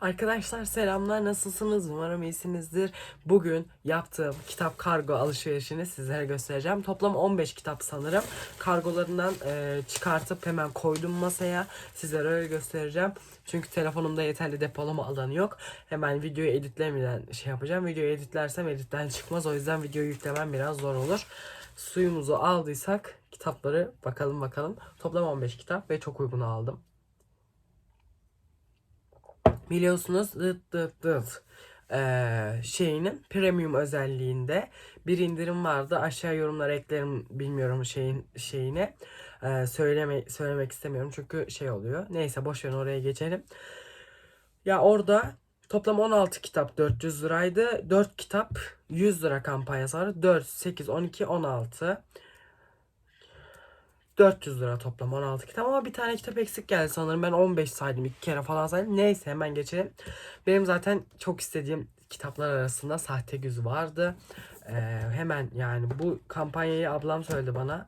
Arkadaşlar selamlar nasılsınız? Umarım iyisinizdir. Bugün yaptığım kitap kargo alışverişini sizlere göstereceğim. Toplam 15 kitap sanırım. Kargolarından e, çıkartıp hemen koydum masaya. Sizlere öyle göstereceğim. Çünkü telefonumda yeterli depolama alanı yok. Hemen videoyu editlemeden şey yapacağım. Videoyu editlersem editten çıkmaz. O yüzden videoyu yüklemem biraz zor olur. Suyumuzu aldıysak kitapları bakalım bakalım. Toplam 15 kitap ve çok uygun aldım. Biliyorsunuz dıt dıt dıt ee, şeyinin premium özelliğinde bir indirim vardı. Aşağı yorumlara eklerim bilmiyorum şeyin şeyine. Ee, söyleme, söylemek istemiyorum çünkü şey oluyor. Neyse boş verin oraya geçelim. Ya orada toplam 16 kitap 400 liraydı. 4 kitap 100 lira kampanyası vardı. 4, 8, 12, 16. 400 lira toplam 16 kitap ama bir tane kitap eksik geldi sanırım. Ben 15 saydım iki kere falan saydım. Neyse hemen geçelim. Benim zaten çok istediğim kitaplar arasında Sahte Güz vardı. Ee, hemen yani bu kampanyayı ablam söyledi bana.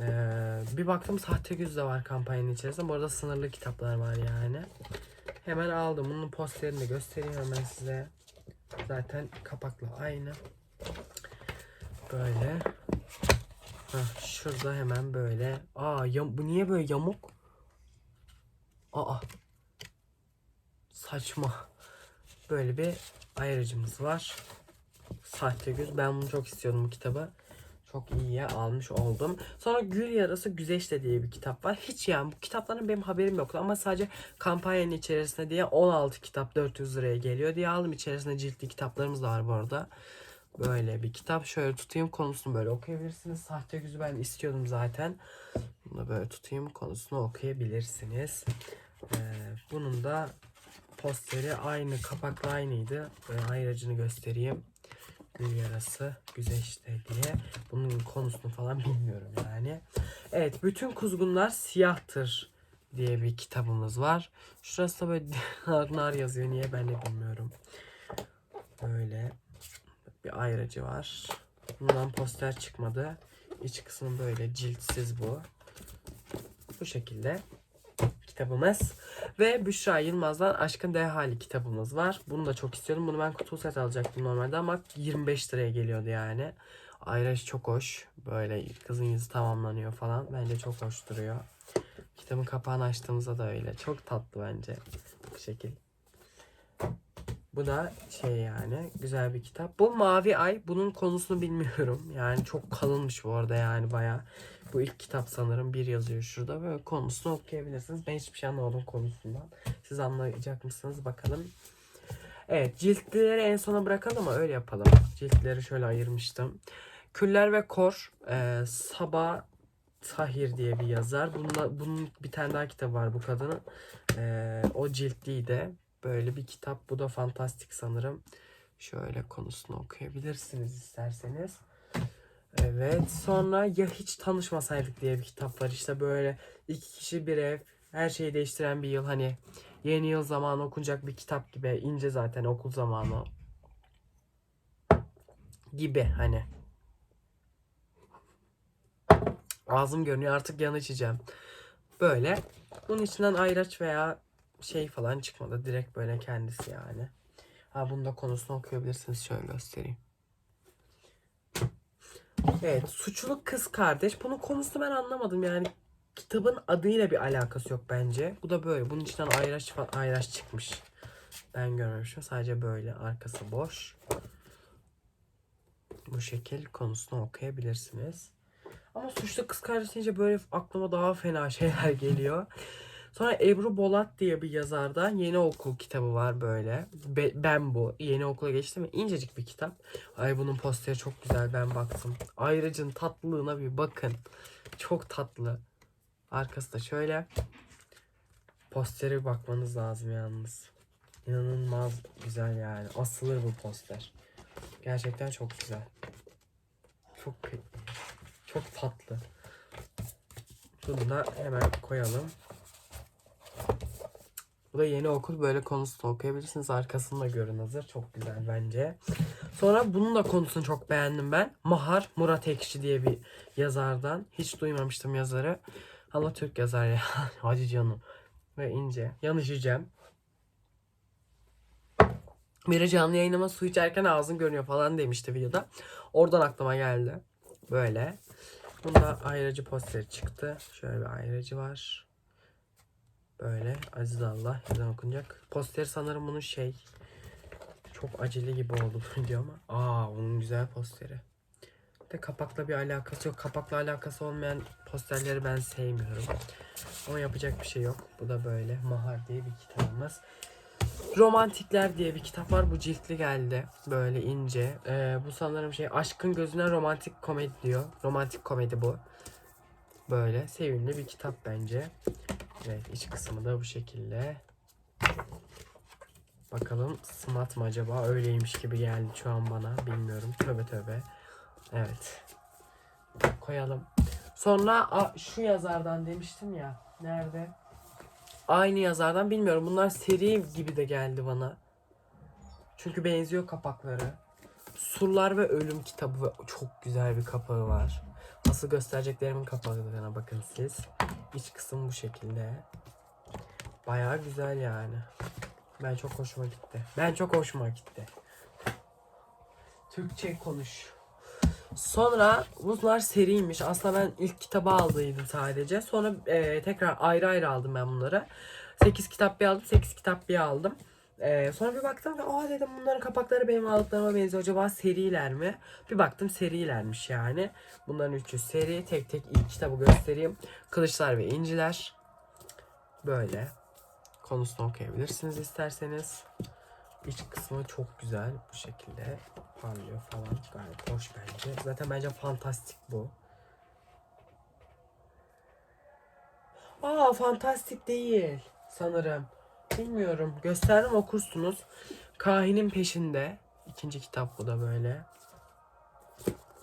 Ee, bir baktım Sahte Güz de var kampanyanın içerisinde. Bu arada sınırlı kitaplar var yani. Hemen aldım. Bunun posterini de göstereyim hemen size. Zaten kapakla aynı. Böyle. Heh, şurada hemen böyle. Aa yam- bu niye böyle yamuk? Aa. Saçma. Böyle bir ayrıcımız var. Sahte göz. Ben bunu çok istiyordum bu kitabı. Çok iyiye almış oldum. Sonra Gül Yarası Güzeşte diye bir kitap var. Hiç yani bu kitapların benim haberim yoktu ama sadece kampanyanın içerisinde diye 16 kitap 400 liraya geliyor diye aldım. İçerisinde ciltli kitaplarımız da var bu arada. Böyle bir kitap. Şöyle tutayım konusunu böyle okuyabilirsiniz. Sahte Güzü ben istiyordum zaten. Bunu böyle tutayım konusunu okuyabilirsiniz. Ee, bunun da posteri aynı kapakla aynıydı. Böyle ayracını göstereyim. Gül yarası güzel işte diye. Bunun konusunu falan bilmiyorum yani. Evet bütün kuzgunlar siyahtır diye bir kitabımız var. Şurası da böyle nar yazıyor. Niye ben de bilmiyorum. Böyle bir ayracı var. Bundan poster çıkmadı. İç kısmı böyle ciltsiz bu. Bu şekilde kitabımız. Ve Büşra Yılmaz'dan Aşkın D kitabımız var. Bunu da çok istiyordum. Bunu ben kutu set alacaktım normalde ama 25 liraya geliyordu yani. Ayracı çok hoş. Böyle kızın yüzü tamamlanıyor falan. Bence çok hoş duruyor. Kitabın kapağını açtığımızda da öyle. Çok tatlı bence. Bu şekil. Bu da şey yani güzel bir kitap. Bu Mavi Ay. Bunun konusunu bilmiyorum. Yani çok kalınmış bu arada yani baya. Bu ilk kitap sanırım bir yazıyor şurada. Böyle konusunu okuyabilirsiniz. Ben hiçbir şey anlamadım konusundan. Siz anlayacak mısınız bakalım. Evet ciltlileri en sona bırakalım ama öyle yapalım. Ciltleri şöyle ayırmıştım. Küller ve Kor. E, Sabah Tahir diye bir yazar. Bununla, bunun bir tane daha kitabı var bu kadının. E, o ciltliydi. Böyle bir kitap. Bu da fantastik sanırım. Şöyle konusunu okuyabilirsiniz isterseniz. Evet. Sonra ya hiç tanışmasaydık diye bir kitap var. İşte böyle iki kişi bir ev. Her şeyi değiştiren bir yıl. Hani yeni yıl zamanı okunacak bir kitap gibi. ince zaten okul zamanı. Gibi hani. Ağzım görünüyor artık yan içeceğim. Böyle. Bunun içinden ayraç veya şey falan çıkmadı. Direkt böyle kendisi yani. Ha bunu da konusunu okuyabilirsiniz. Şöyle göstereyim. Evet. Suçlu kız kardeş. Bunun konusunu ben anlamadım yani. Kitabın adıyla bir alakası yok bence. Bu da böyle. Bunun içinden ayraç, falan- ayraç çıkmış. Ben görmemişim. Sadece böyle. Arkası boş. Bu şekil konusunu okuyabilirsiniz. Ama suçlu kız kardeş deyince böyle aklıma daha fena şeyler geliyor. Sonra Ebru Bolat diye bir yazardan yeni okul kitabı var böyle. Be- ben bu. Yeni okula geçtim? İncecik bir kitap. Ay bunun posteri çok güzel ben baktım. Ayrıcın tatlılığına bir bakın. Çok tatlı. Arkası da şöyle. Posteri bakmanız lazım yalnız. İnanılmaz güzel yani. Asılır bu poster. Gerçekten çok güzel. Çok çok tatlı. Bunu da hemen koyalım. Bu da yeni okul böyle konusunu okuyabilirsiniz. Arkasını da görün hazır. Çok güzel bence. Sonra bunun da konusunu çok beğendim ben. Mahar Murat Ekşi diye bir yazardan. Hiç duymamıştım yazarı. Ama Türk yazar ya. Hadi canım. Ve ince. Yanışacağım. Biri canlı yayınıma su içerken ağzın görünüyor falan demişti videoda. Oradan aklıma geldi. Böyle. Bunda ayrıcı posteri çıktı. Şöyle bir ayrıcı var. Böyle Aziz Allah yazan okunacak. Posteri sanırım bunun şey çok acele gibi oldu video ama. Aa bunun güzel posteri. De kapakla bir alakası yok. Kapakla alakası olmayan posterleri ben sevmiyorum. Ama yapacak bir şey yok. Bu da böyle Mahar diye bir kitabımız. Romantikler diye bir kitap var. Bu ciltli geldi. Böyle ince. Ee, bu sanırım şey aşkın gözüne romantik komedi diyor. Romantik komedi bu. Böyle sevimli bir kitap bence. Evet iç kısmı da bu şekilde. Bakalım smart mı acaba? Öyleymiş gibi geldi şu an bana. Bilmiyorum. Tövbe tövbe. Evet. Koyalım. Sonra a, şu yazardan demiştim ya. Nerede? Aynı yazardan bilmiyorum. Bunlar seri gibi de geldi bana. Çünkü benziyor kapakları. Surlar ve Ölüm kitabı ve çok güzel bir kapağı var. Nasıl göstereceklerimin kapağına bakın siz. İç kısım bu şekilde. Bayağı güzel yani. Ben çok hoşuma gitti. Ben çok hoşuma gitti. Türkçe konuş. Sonra bunlar seriymiş. Aslında ben ilk kitabı aldıydım sadece. Sonra e, tekrar ayrı ayrı aldım ben bunları. 8 kitap bir aldım, 8 kitap bir aldım. E, sonra bir baktım ve aa dedim bunların kapakları benim aldıklarıma benziyor. Acaba seriler mi? Bir baktım serilermiş yani. Bunların üçü seri. Tek tek ilk kitabı göstereyim. Kılıçlar ve İnciler. Böyle. Konusunu okuyabilirsiniz isterseniz. İç kısmı çok güzel bu şekilde parlıyor falan gayet hoş bence. Zaten bence fantastik bu. Aa fantastik değil sanırım. Bilmiyorum. Gösterdim okursunuz. Kahinin peşinde. İkinci kitap bu da böyle.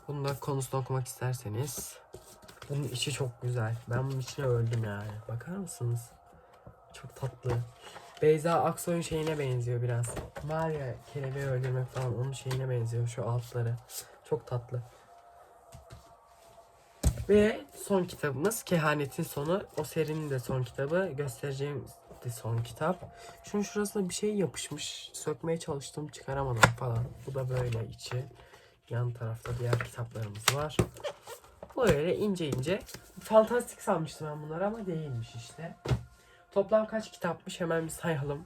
Bunun da konusunu okumak isterseniz. Bunun içi çok güzel. Ben bunun içine öldüm yani. Bakar mısınız? Çok tatlı. Beyza Aksoy'un şeyine benziyor biraz. Var ya kelebeği öldürmek falan onun şeyine benziyor şu altları. Çok tatlı. Ve son kitabımız Kehanetin Sonu. O serinin de son kitabı. Göstereceğim de son kitap. Şunun şurasına bir şey yapışmış. Sökmeye çalıştım çıkaramadım falan. Bu da böyle içi. Yan tarafta diğer kitaplarımız var. Böyle ince ince. Fantastik sanmıştım ben bunları ama değilmiş işte. Toplam kaç kitapmış hemen bir sayalım.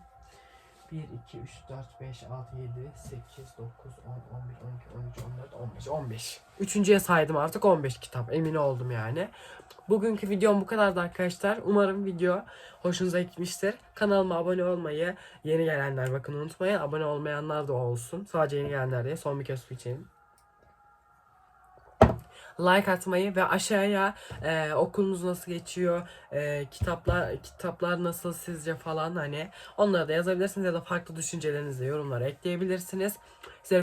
1, 2, 3, 4, 5, 6, 7, 8, 9, 10, 11, 12, 13, 14, 15. 15. Üçüncüye saydım artık 15 kitap. Emin oldum yani. Bugünkü videom bu kadardı arkadaşlar. Umarım video hoşunuza gitmiştir. Kanalıma abone olmayı, yeni gelenler bakın unutmayın. Abone olmayanlar da olsun. Sadece yeni gelenler diye son bir kez su içelim like atmayı ve aşağıya e, okulunuz nasıl geçiyor, e, kitaplar kitaplar nasıl sizce falan hani onları da yazabilirsiniz ya da farklı düşüncelerinizi yorumlara ekleyebilirsiniz.